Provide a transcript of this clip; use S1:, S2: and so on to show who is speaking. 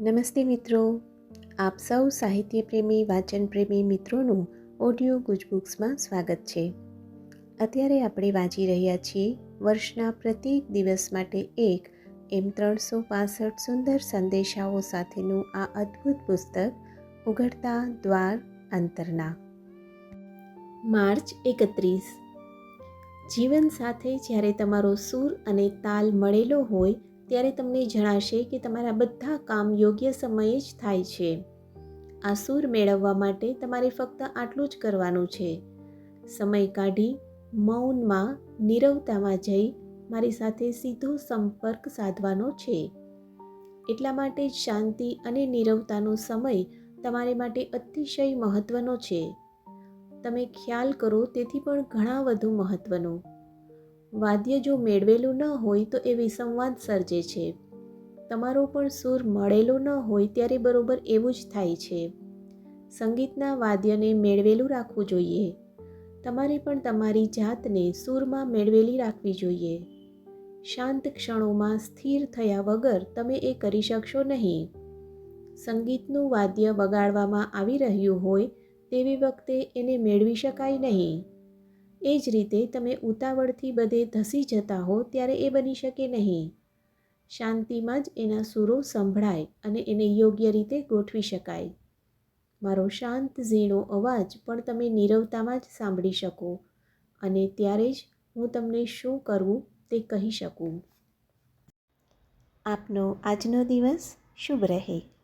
S1: નમસ્તે મિત્રો. આપ સૌ સાહિત્ય પ્રેમી વાચન પ્રેમી મિત્રોનું ઓડિયો ગુજબુક્સમાં સ્વાગત છે. અત્યારે આપણે વાંચી રહ્યા છીએ વર્ષના પ્રત્યેક દિવસ માટે એક એમ ત્રણસો પાસઠ સુંદર સંદેશાઓ સાથેનું આ અદ્ભુત પુસ્તક, ઉઘડતા દ્વાર અંતરના. માર્ચ એકત્રીસ. જીવન સાથે જ્યારે તમારો સૂર અને તાલ મળેલો હોય ત્યારે તમને જણાશે કે તમારા બધા કામ યોગ્ય સમયે જ થાય છે. આ સૂર મેળવવા માટે તમારે ફક્ત આટલું જ કરવાનું છે. સમય કાઢી, મૌનમાં નીરવતામાં જઈ મારી સાથે સીધો સંપર્ક સાધવાનો છે. એટલા માટે જ શાંતિ અને નીરવતાનો સમય તમારે માટે અતિશય મહત્ત્વનો છે. તમે ખ્યાલ કરો, તેથી પણ ઘણા વધુ મહત્ત્વનો વાદ્ય જો મેળવેલું ન હોય તો એ વિસંવાદ સર્જે છે. તમારો પણ સૂર મળેલો ન હોય ત્યારે બરોબર એવું જ થાય છે. સંગીતના વાદ્યને મેળવેલું રાખવું જોઈએ. તમારે પણ તમારી જાતને સૂરમાં મેળવેલી રાખવી જોઈએ. શાંત ક્ષણોમાં સ્થિર થયા વગર તમે એ કરી શકશો નહીં. સંગીતનું વાદ્ય વગાડવામાં આવી રહ્યું હોય તેવી વખતે એને મેળવી શકાય નહીં. એ જ રીતે તમે ઉતાવળથી બધે ધસી જતા હો ત્યારે એ બની શકે નહીં. શાંતિમાં જ એના સૂરો સંભળાય અને એને યોગ્ય રીતે ગોઠવી શકાય. મારો શાંત, ઝીણો અવાજ પણ તમે નીરવતામાં જ સાંભળી શકો અને ત્યારે જ હું તમને શું કરવું તે કહી શકું. આપનો આજનો દિવસ શુભ રહે.